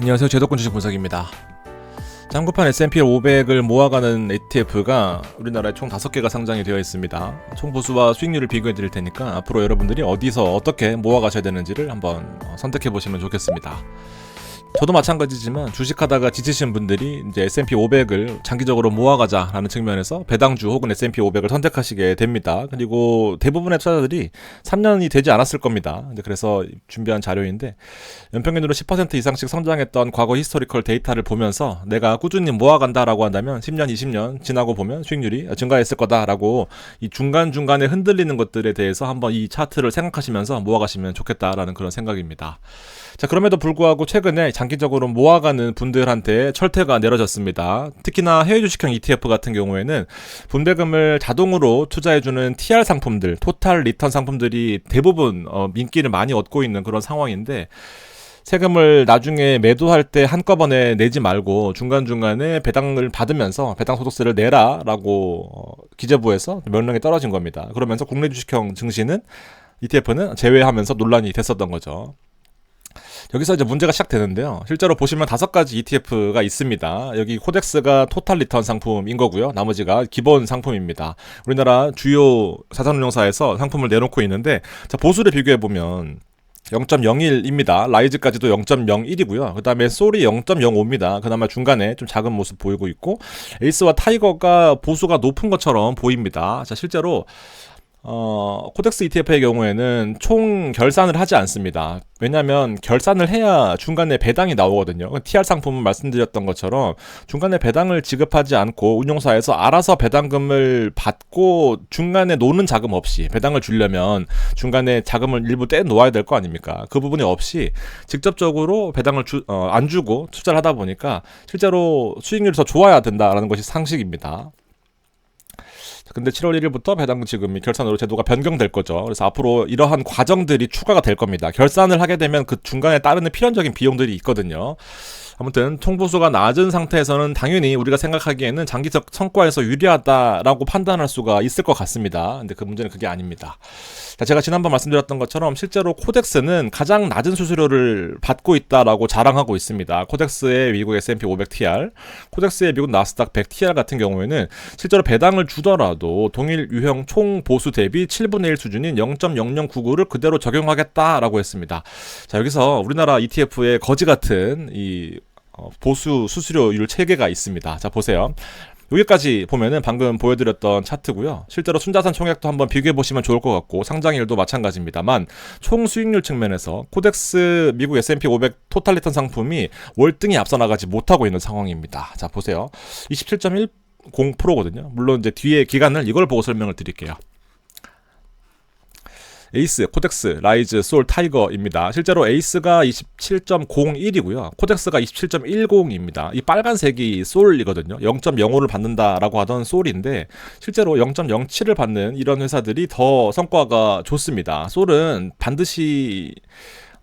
안녕하세요. 제도권 주식 분석입니다. 장구판 S&P 500을 모아가는 ETF가 우리나라에 총 5개가 상장이 되어 있습니다. 총 보수와 수익률을 비교해 드릴 테니까 앞으로 여러분들이 어디서 어떻게 모아가셔야 되는지를 한번 어, 선택해 보시면 좋겠습니다. 저도 마찬가지지만 주식하다가 지치신 분들이 이제 S&P 500을 장기적으로 모아가자라는 측면에서 배당주 혹은 S&P 500을 선택하시게 됩니다. 그리고 대부분의 투자자들이 3년이 되지 않았을 겁니다. 그래서 준비한 자료인데 연평균으로 10% 이상씩 성장했던 과거 히스토리컬 데이터를 보면서 내가 꾸준히 모아간다라고 한다면 10년, 20년 지나고 보면 수익률이 증가했을 거다라고 이 중간 중간에 흔들리는 것들에 대해서 한번 이 차트를 생각하시면서 모아가시면 좋겠다라는 그런 생각입니다. 자, 그럼에도 불구하고 최근에 장기적으로 모아가는 분들한테 철퇴가 내려졌습니다. 특히나 해외 주식형 ETF 같은 경우에는 분배금을 자동으로 투자해주는 TR 상품들, 토탈 리턴 상품들이 대부분 어, 민기를 많이 얻고 있는 그런 상황인데 세금을 나중에 매도할 때 한꺼번에 내지 말고 중간중간에 배당을 받으면서 배당 소득세를 내라라고 어, 기재부에서 명령이 떨어진 겁니다. 그러면서 국내 주식형 증시는 ETF는 제외하면서 논란이 됐었던 거죠. 여기서 이제 문제가 시작되는데요. 실제로 보시면 다섯 가지 ETF가 있습니다. 여기 코덱스가 토탈 리턴 상품인 거고요. 나머지가 기본 상품입니다. 우리나라 주요 자산운용사에서 상품을 내놓고 있는데 자, 보수를 비교해 보면 0.01입니다. 라이즈까지도 0.01이고요. 그 다음에 소리 0.05입니다. 그나마 중간에 좀 작은 모습 보이고 있고 에이스와 타이거가 보수가 높은 것처럼 보입니다. 자 실제로 어, 코덱스 ETF의 경우에는 총 결산을 하지 않습니다. 왜냐하면 결산을 해야 중간에 배당이 나오거든요. TR 상품은 말씀드렸던 것처럼 중간에 배당을 지급하지 않고 운용사에서 알아서 배당금을 받고 중간에 노는 자금 없이 배당을 주려면 중간에 자금을 일부 떼 놓아야 될 거 아닙니까? 그 부분이 없이 직접적으로 배당을 주, 어, 안 주고 투자를 하다 보니까 실제로 수익률이 더 좋아야 된다라는 것이 상식입니다. 근데 7월 1일부터 배당 지금이 결산으로 제도가 변경될 거죠. 그래서 앞으로 이러한 과정들이 추가가 될 겁니다. 결산을 하게 되면 그 중간에 따르는 필연적인 비용들이 있거든요. 아무튼 총보수가 낮은 상태에서는 당연히 우리가 생각하기에는 장기적 성과에서 유리하다라고 판단할 수가 있을 것 같습니다. 근데 그 문제는 그게 아닙니다. 자, 제가 지난번 말씀드렸던 것처럼 실제로 코덱스는 가장 낮은 수수료를 받고 있다라고 자랑하고 있습니다. 코덱스의 미국 S&P 500TR, 코덱스의 미국 나스닥 100TR 같은 경우에는 실제로 배당을 주더라도 동일 유형 총 보수 대비 7분의 1 수준인 0.0099를 그대로 적용하겠다라고 했습니다. 자, 여기서 우리나라 ETF의 거지 같은 이 어, 보수 수수료율 체계가 있습니다. 자, 보세요. 여기까지 보면은 방금 보여드렸던 차트고요. 실제로 순자산 총액도 한번 비교해 보시면 좋을 것 같고 상장일도 마찬가지입니다만 총 수익률 측면에서 코덱스 미국 S&P 500 토탈 리턴 상품이 월등히 앞서 나가지 못하고 있는 상황입니다. 자 보세요. 27.10%거든요. 물론 이제 뒤에 기간을 이걸 보고 설명을 드릴게요. 에이스, 코덱스, 라이즈, 솔, 타이거입니다. 실제로 에이스가 27.01이고요. 코덱스가 27.10입니다. 이 빨간색이 솔이거든요. 0.05를 받는다라고 하던 솔인데 실제로 0.07을 받는 이런 회사들이 더 성과가 좋습니다. 솔은 반드시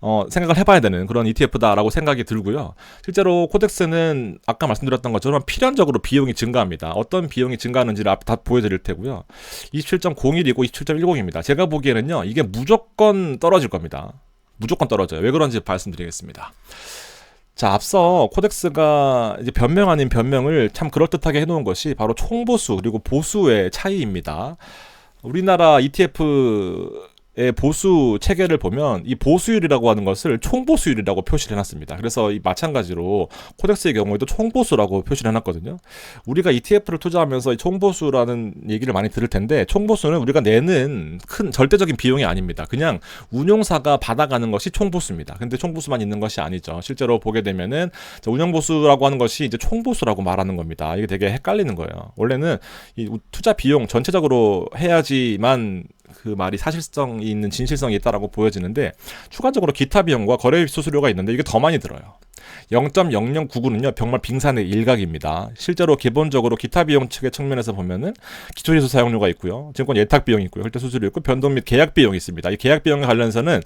어, 생각을 해봐야 되는 그런 ETF다라고 생각이 들고요. 실제로 코덱스는 아까 말씀드렸던 것처럼 필연적으로 비용이 증가합니다. 어떤 비용이 증가하는지를 앞 다 보여드릴 테고요. 27.01이고 27.10입니다. 제가 보기에는요, 이게 무조건 떨어질 겁니다. 무조건 떨어져요. 왜 그런지 말씀드리겠습니다. 자, 앞서 코덱스가 이제 변명 아닌 변명을 참 그럴듯하게 해놓은 것이 바로 총보수 그리고 보수의 차이입니다. 우리나라 ETF 의 보수 체계를 보면 이 보수율이라고 하는 것을 총보수율이라고 표시를 해놨습니다. 그래서 이 마찬가지로 코덱스의 경우에도 총보수라고 표시를 해놨거든요. 우리가 ETF를 투자하면서 이 총보수라는 얘기를 많이 들을 텐데 총보수는 우리가 내는 큰 절대적인 비용이 아닙니다. 그냥 운용사가 받아가는 것이 총보수입니다. 근데 총보수만 있는 것이 아니죠. 실제로 보게 되면은 운영보수라고 하는 것이 이제 총보수라고 말하는 겁니다. 이게 되게 헷갈리는 거예요. 원래는 이 투자 비용 전체적으로 해야지만 그 말이 사실성이 있는 진실성이 있다라고 보여지는데 추가적으로 기타 비용과 거래 수수료가 있는데 이게 더 많이 들어요. 0.0099는요 정말 빙산의 일각입니다. 실제로 기본적으로 기타 비용 측의 측면에서 보면은 기초지수 사용료가 있고요, 증권 예탁 비용이 있고요, 혈대 수수료 있고 변동 및 계약 비용이 있습니다. 이 계약 비용에 관련해서는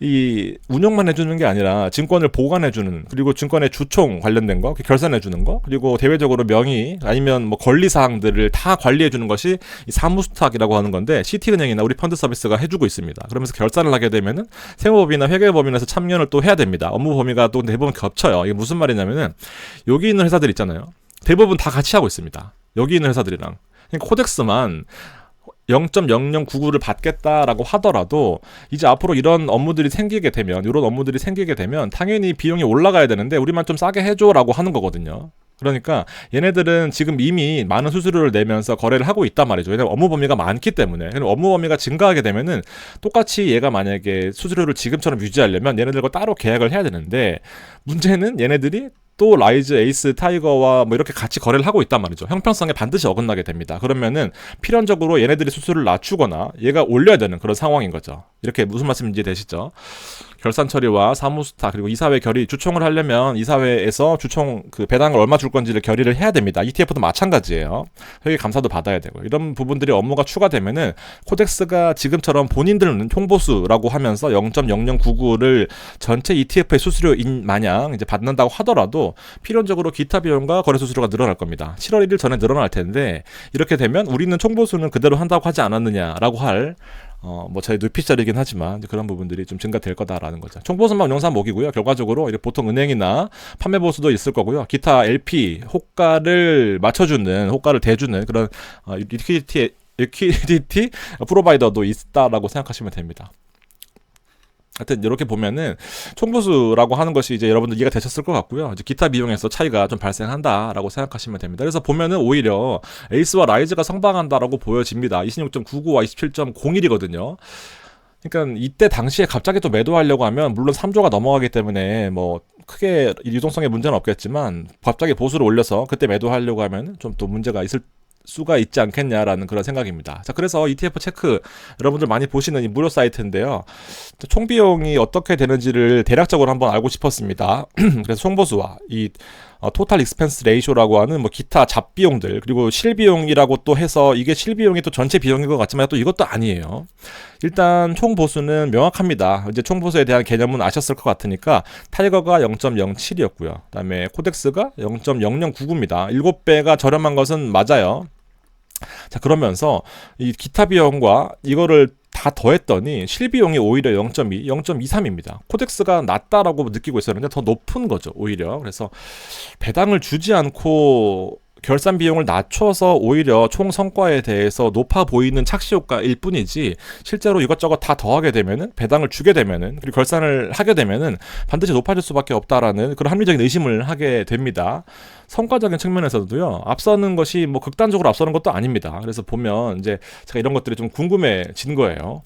이 운영만 해주는 게 아니라 증권을 보관해주는 그리고 증권의 주총 관련된 거 결산해주는 거 그리고 대외적으로 명의 아니면 뭐 권리 사항들을 다 관리해주는 것이 이 사무수탁이라고 하는 건데 시티은행이나 우리 펀드 서비스가 해주고 있습니다. 그러면서 결산을 하게 되면은 세무법이나 회계법인에서 참여를 또 해야 됩니다. 업무 범위가 또 대부분 겹쳐요. 이게 무슨 말이냐면은 여기 있는 회사들 있잖아요. 대부분 다 같이 하고 있습니다. 여기 있는 회사들이랑 그러니까 코덱스만 0.0099를 받겠다라고 하더라도 이제 앞으로 이런 업무들이 생기게 되면 이런 업무들이 생기게 되면 당연히 비용이 올라가야 되는데 우리만 좀 싸게 해줘라고 하는 거거든요. 그러니까 얘네들은 지금 이미 많은 수수료를 내면서 거래를 하고 있단 말이죠. 왜냐면 업무 범위가 많기 때문에. 업무 범위가 증가하게 되면은 똑같이 얘가 만약에 수수료를 지금처럼 유지하려면 얘네들과 따로 계약을 해야 되는데 문제는 얘네들이 또 라이즈, 에이스, 타이거와 뭐 이렇게 같이 거래를 하고 있단 말이죠. 형평성에 반드시 어긋나게 됩니다. 그러면은 필연적으로 얘네들이 수수료를 낮추거나 얘가 올려야 되는 그런 상황인 거죠. 이렇게 무슨 말씀인지 되시죠? 결산 처리와 사무스타 그리고 이사회 결의 주총을 하려면 이사회에서 주총 그 배당을 얼마 줄 건지를 결의를 해야 됩니다. ETF도 마찬가지예요. 회계 감사도 받아야 되고 이런 부분들이 업무가 추가되면은 코덱스가 지금처럼 본인들은 총보수라고 하면서 0.0099를 전체 ETF의 수수료인 마냥 이제 받는다고 하더라도 필연적으로 기타 비용과 거래 수수료가 늘어날 겁니다. 7월 1일 전에 늘어날 텐데 이렇게 되면 우리는 총보수는 그대로 한다고 하지 않았느냐라고 할 어, 뭐 저희 눕피짜리긴 하지만 그런 부분들이 좀 증가될 거다라는 거죠. 총보수만 운영사 목이고요. 결과적으로 보통 은행이나 판매 보수도 있을 거고요. 기타 LP 호가를 맞춰주는 호가를 대주는 그런 어, 리퀴디티 리퀴디티 프로바이더도 있다라고 생각하시면 됩니다. 하여튼 이렇게 보면은 총부수라고 하는 것이 이제 여러분들 이해가 되셨을 것 같고요. 이제 기타 비용에서 차이가 좀 발생한다라고 생각하시면 됩니다. 그래서 보면은 오히려 에이스와 라이즈가 성방한다라고 보여집니다. 26.99와 27.01이거든요. 그러니까 이때 당시에 갑자기 또 매도하려고 하면 물론 3조가 넘어가기 때문에 뭐 크게 유동성에 문제는 없겠지만 갑자기 보수를 올려서 그때 매도하려고 하면 좀 또 문제가 있을 수가 있지 않겠냐라는 그런 생각입니다. 자, 그래서 ETF 체크 여러분들 많이 보시는 이 무료 사이트인데요. 총 비용이 어떻게 되는지를 대략적으로 한번 알고 싶었습니다. 그래서 총보수와 이 어, 토탈 익스펜스 레이쇼라고 하는 뭐 기타 잡비용들 그리고 실비용이라고 또 해서 이게 실비용이 또 전체 비용인 것 같지만 또 이것도 아니에요. 일단 총 보수는 명확합니다. 이제 총 보수에 대한 개념은 아셨을 것 같으니까 타이거가 0.07이었고요. 그다음에 코덱스가 0.0099입니다. 7배가 저렴한 것은 맞아요. 자 그러면서 이 기타 비용과 이거를 다 더했더니 실비용이 오히려 0.2, 0.23입니다. 코덱스가 낮다라고 느끼고 있었는데 더 높은 거죠, 오히려. 그래서 배당을 주지 않고 결산 비용을 낮춰서 오히려 총 성과에 대해서 높아 보이는 착시 효과일 뿐이지 실제로 이것저것 다 더하게 되면은 배당을 주게 되면은 그리고 결산을 하게 되면은 반드시 높아질 수밖에 없다라는 그런 합리적인 의심을 하게 됩니다. 성과적인 측면에서도요 앞서는 것이 뭐 극단적으로 앞서는 것도 아닙니다. 그래서 보면 이제 제가 이런 것들이 좀 궁금해진 거예요.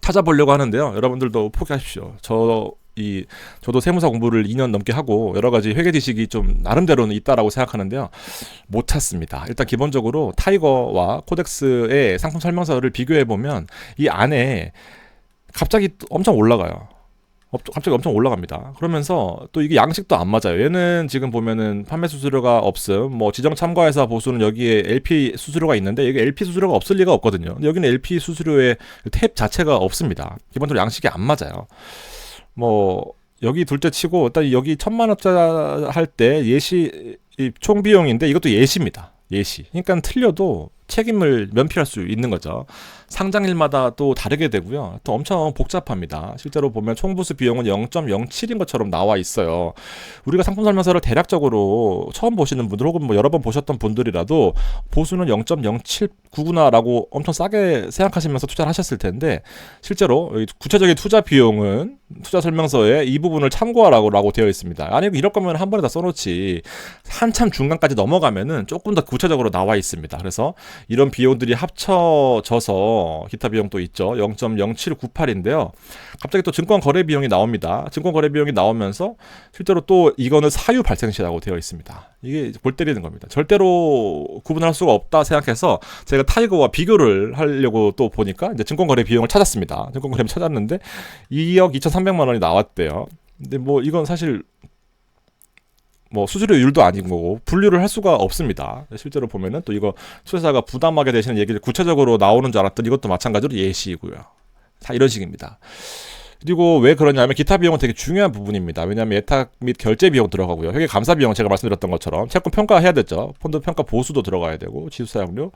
찾아보려고 하는데요. 여러분들도 포기하십시오. 저 이 저도 세무사 공부를 2년 넘게 하고 여러 가지 회계 지식이 좀 나름대로는 있다라고 생각하는데요. 못 찾습니다. 일단 기본적으로 타이거와 코덱스의 상품 설명서를 비교해 보면 이 안에 갑자기 엄청 올라가요. 갑자기 엄청 올라갑니다. 그러면서 또 이게 양식도 안 맞아요. 얘는 지금 보면은 판매 수수료가 없음, 뭐 지정 참가회사 보수는 여기에 LP 수수료가 있는데 이게 LP 수수료가 없을 리가 없거든요. 여기는 LP 수수료의 탭 자체가 없습니다. 기본적으로 양식이 안 맞아요. 뭐 여기 둘째 치고 일단 여기 천만 원짜리 할때 예시 총 비용인데 이것도 예시입니다. 예시. 그러니까 틀려도 책임을 면피할 수 있는 거죠. 상장일마다 또 다르게 되고요. 또 엄청 복잡합니다. 실제로 보면 총부수 비용은 0.07인 것처럼 나와 있어요. 우리가 상품 설명서를 대략적으로 처음 보시는 분들 혹은 뭐 여러 번 보셨던 분들이라도 보수는 0.0799구나라고 엄청 싸게 생각하시면서 투자를 하셨을 텐데 실제로 구체적인 투자 비용은 투자 설명서에 이 부분을 참고하라고 되어 있습니다. 아니 이럴 거면 한 번에 다 써놓지 한참 중간까지 넘어가면은 조금 더 구체적으로 나와 있습니다. 그래서 이런 비용들이 합쳐져서 기타 비용도 있죠. 0.0798인데요. 갑자기 또 증권 거래 비용이 나옵니다. 증권 거래 비용이 나오면서 실제로 또 이거는 사유 발생시라고 되어 있습니다. 이게 골 때리는 겁니다. 절대로 구분할 수가 없다 생각해서 제가 타이거와 비교를 하려고 또 보니까 이제 증권 거래 비용을 찾았습니다. 증권 거래 찾았는데 2억 2,300만 원이 나왔대요. 근데 뭐 이건 사실 뭐 수수료율도 아니고 분류를 할 수가 없습니다. 실제로 보면은 또 이거 투자자가 부담하게 되시는 얘기를 구체적으로 나오는 줄 알았던 이것도 마찬가지로 예시이고요. 다 이런 식입니다. 그리고 왜 그러냐면 기타 비용은 되게 중요한 부분입니다. 왜냐하면 예탁 및 결제 비용 들어가고요. 회계 감사 비용 제가 말씀드렸던 것처럼 채권 평가해야 되죠. 펀드 평가 보수도 들어가야 되고 지수 사용료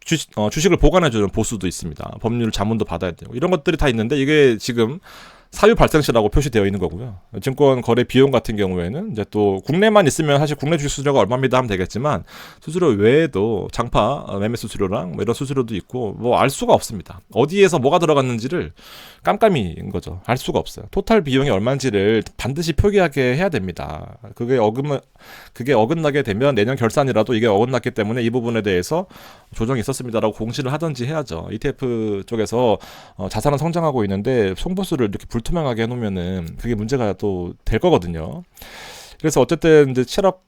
주식, 어, 주식을 보관해주는 보수도 있습니다. 법률 자문도 받아야 되고 이런 것들이 다 있는데 이게 지금 사유 발생시라고 표시되어 있는 거고요. 증권 거래 비용 같은 경우에는 이제 또 국내만 있으면 사실 국내 주식 수수료가 얼마입니다 하면 되겠지만 수수료 외에도 장파 어, 매매 수수료랑 뭐 이런 수수료도 있고 뭐 알 수가 없습니다. 어디에서 뭐가 들어갔는지를 깜깜이인 거죠. 알 수가 없어요. 토탈 비용이 얼마인지를 반드시 표기하게 해야 됩니다. 그게 어긋 그게 어긋나게 되면 내년 결산이라도 이게 어긋났기 때문에 이 부분에 대해서 조정이 있었습니다라고 공시를 하든지 해야죠. ETF 쪽에서 어, 자산은 성장하고 있는데 송보수를 이렇게 불 투명하게 해놓으면은 그게 문제가 또 될 거거든요. 그래서 어쨌든 이제 7억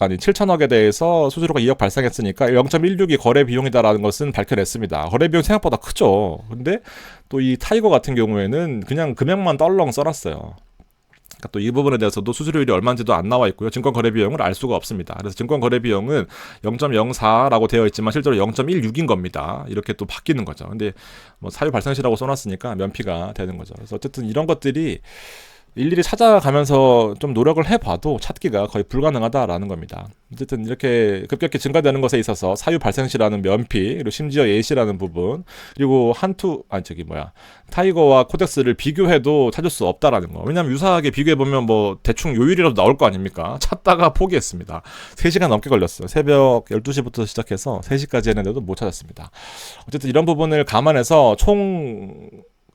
아니 7천억에 대해서 수수료가 2억 발생했으니까 0.16이 거래 비용이다라는 것은 밝혀냈습니다. 거래 비용 생각보다 크죠. 근데 또 이 타이거 같은 경우에는 그냥 금액만 떨렁 써놨어요. 그러니까 또 이 부분에 대해서도 수수료율이 얼마인지도 안 나와 있고요. 증권 거래 비용을 알 수가 없습니다. 그래서 증권 거래 비용은 0.04라고 되어 있지만 실제로 0.16인 겁니다. 이렇게 또 바뀌는 거죠. 근데 뭐 사유 발생시라고 써놨으니까 면피가 되는 거죠. 그래서 어쨌든 이런 것들이 일일이 찾아가면서 좀 노력을 해봐도 찾기가 거의 불가능하다라는 겁니다. 어쨌든 이렇게 급격히 증가되는 것에 있어서 사유 발생시라는 면피 그리고 심지어 예시라는 부분 그리고 한투 아니 저기 뭐야 타이거와 코덱스를 비교해도 찾을 수 없다라는 거. 왜냐하면 유사하게 비교해 보면 뭐 대충 요율이라도 나올 거 아닙니까? 찾다가 포기했습니다. 3시간 넘게 걸렸어요. 새벽 12시부터 시작해서 3시까지 했는데도 못 찾았습니다. 어쨌든 이런 부분을 감안해서 총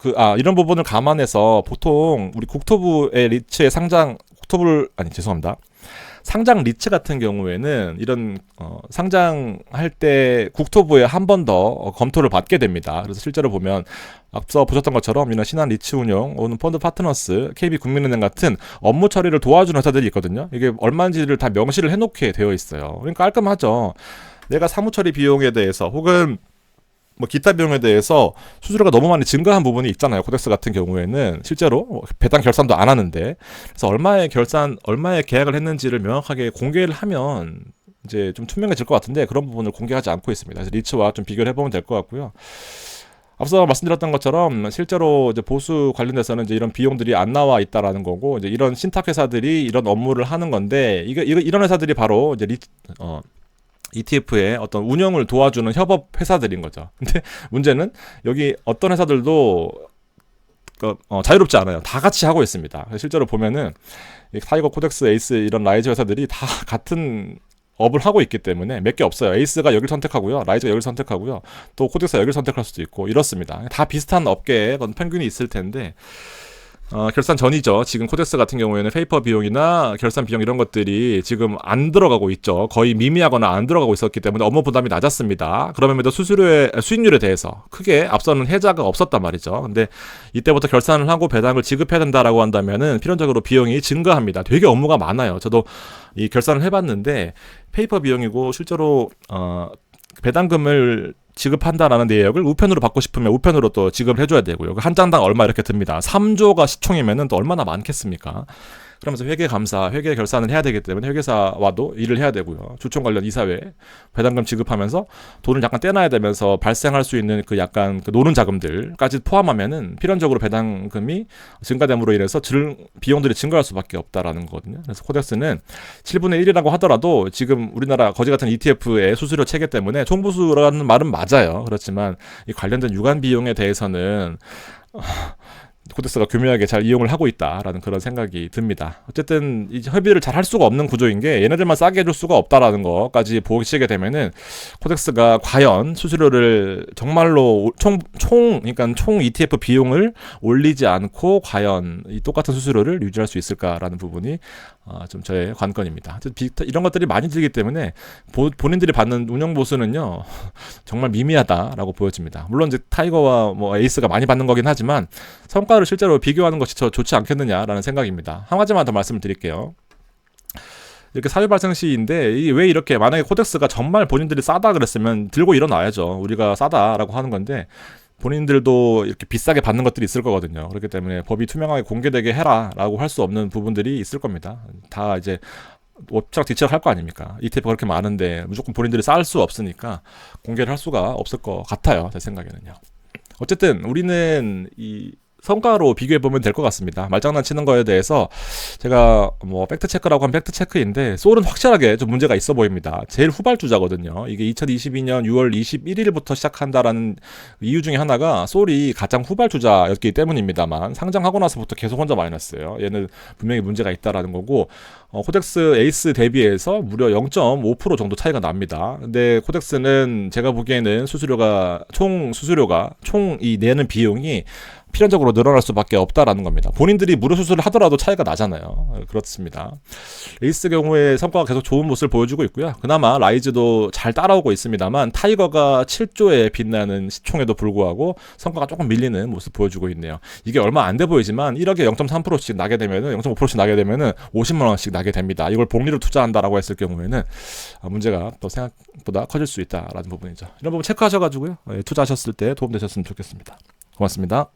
그, 아, 이런 부분을 감안해서 보통 우리 국토부의 리츠의 상장, 국토부를, 아니, 죄송합니다. 상장 리츠 같은 경우에는 이런 어, 상장할 때 국토부에 한 번더 어, 검토를 받게 됩니다. 그래서 실제로 보면 앞서 보셨던 것처럼 이런 신한 리츠 운용, 오는 펀드 파트너스, KB 국민은행 같은 업무 처리를 도와주는 회사들이 있거든요. 이게 얼마인지를 다 명시를 해놓게 되어 있어요. 그러니까 깔끔하죠. 내가 사무 처리 비용에 대해서 혹은 뭐 기타 비용에 대해서 수수료가 너무 많이 증가한 부분이 있잖아요. 코덱스 같은 경우에는 실제로 배당 결산도 안 하는데 그래서 얼마의 결산, 얼마의 계약을 했는지를 명확하게 공개를 하면 이제 좀 투명해질 것 같은데 그런 부분을 공개하지 않고 있습니다. 그래서 리츠와 좀 비교를 해보면 될 것 같고요. 앞서 말씀드렸던 것처럼 실제로 이제 보수 관련돼서는 이제 이런 비용들이 안 나와 있다라는 거고 이제 이런 신탁 회사들이 이런 업무를 하는 건데 이거 이런 회사들이 바로 이제 리, 어 ETF의 어떤 운영을 도와주는 협업 회사들인 거죠. 근데 문제는 여기 어떤 회사들도 그, 어, 자유롭지 않아요. 다 같이 하고 있습니다. 실제로 보면은 타이거 코덱스, 에이스 이런 라이즈 회사들이 다 같은 업을 하고 있기 때문에 몇 개 없어요. 에이스가 여기를 선택하고요. 라이즈가 여기를 선택하고요. 또 코덱스가 여기를 선택할 수도 있고 이렇습니다. 다 비슷한 업계에 평균이 있을 텐데 어, 결산 전이죠. 지금 코덱스 같은 경우에는 페이퍼 비용이나 결산 비용 이런 것들이 지금 안 들어가고 있죠. 거의 미미하거나 안 들어가고 있었기 때문에 업무 부담이 낮았습니다. 그럼에도 수수료의 수익률에 대해서 크게 앞서는 해자가 없었단 말이죠. 근데 이때부터 결산을 하고 배당을 지급해야 된다라고 한다면은 필연적으로 비용이 증가합니다. 되게 업무가 많아요. 저도 이 결산을 해봤는데 페이퍼 비용이고 실제로 어 배당금을 지급한다라는 내역을 우편으로 받고 싶으면 우편으로 또 지급을 해줘야 되고요. 그한 장당 얼마 이렇게 듭니다. 3조가 시총이면은 또 얼마나 많겠습니까? 그러면서 회계 감사, 회계 결산을 해야 되기 때문에 회계사와도 일을 해야 되고요. 주총 관련 이사회 배당금 지급하면서 돈을 약간 떼놔야 되면서 발생할 수 있는 그 약간 그 노는 자금들까지 포함하면은 필연적으로 배당금이 증가됨으로 인해서 질, 비용들이 증가할 수밖에 없다라는 거거든요. 그래서 코덱스는 7분의 1이라고 하더라도 지금 우리나라 거지 같은 ETF의 수수료 체계 때문에 총부수라는 말은 맞아요. 그렇지만 이 관련된 유관 비용에 대해서는 코덱스가 교묘하게 잘 이용을 하고 있다라는 그런 생각이 듭니다. 어쨌든 이 협의를 잘 할 수가 없는 구조인 게 얘네들만 싸게 해줄 수가 없다라는 것까지 보시게 되면은 코덱스가 과연 수수료를 정말로 총, 총, 그러니까 총 ETF 비용을 올리지 않고 과연 이 똑같은 수수료를 유지할 수 있을까라는 부분이 어, 좀 저의 관건입니다. 이런 것들이 많이 들기 때문에 보, 본인들이 받는 운영 보수는요 정말 미미하다라고 보여집니다. 물론 이제 타이거와 뭐 에이스가 많이 받는 거긴 하지만 성과를 실제로 비교하는 것이 더 좋지 않겠느냐라는 생각입니다. 한 가지만 더 말씀을 드릴게요. 이렇게 사유 발생 시인데 왜 이렇게 만약에 코덱스가 정말 본인들이 싸다 그랬으면 들고 일어나야죠. 우리가 싸다라고 하는 건데 본인들도 이렇게 비싸게 받는 것들이 있을 거거든요. 그렇기 때문에 법이 투명하게 공개되게 해라라고 할 수 없는 부분들이 있을 겁니다. 다 이제 엎치락 뒤치락 할 거 아닙니까? ETF 그렇게 많은데 무조건 본인들이 쌓을 수 없으니까 공개를 할 수가 없을 것 같아요. 제 생각에는요. 어쨌든 우리는 이 성과로 비교해 보면 될 것 같습니다. 말장난 치는 거에 대해서 제가 뭐 팩트 체크라고 하면 팩트 체크인데 소울은 확실하게 좀 문제가 있어 보입니다. 제일 후발주자거든요. 이게 2022년 6월 21일부터 시작한다라는 이유 중에 하나가 소울이 가장 후발주자였기 때문입니다만 상장하고 나서부터 계속 혼자 마이너스예요. 얘는 분명히 문제가 있다라는 거고 어, 코덱스 에이스 대비해서 무려 0.5% 정도 차이가 납니다. 근데 코덱스는 제가 보기에는 수수료가 총 수수료가 총 이 내는 비용이 필연적으로 늘어날 수밖에 없다라는 겁니다. 본인들이 무료 수술을 하더라도 차이가 나잖아요. 어, 그렇습니다. 에이스 경우에 성과가 계속 좋은 모습을 보여주고 있고요. 그나마 라이즈도 잘 따라오고 있습니다만 타이거가 7조에 빛나는 시총에도 불구하고 성과가 조금 밀리는 모습 보여주고 있네요. 이게 얼마 안 돼 보이지만 1억에 0.3%씩 나게 되면은 0.5%씩 나게 되면은 50만 원씩 나게 됩니다. 이걸 복리로 투자한다라고 했을 경우에는 아, 문제가 또 생각보다 커질 수 있다라는 부분이죠. 이런 부분 체크하셔가지고요. 예, 투자하셨을 때 도움 되셨으면 좋겠습니다. 고맙습니다.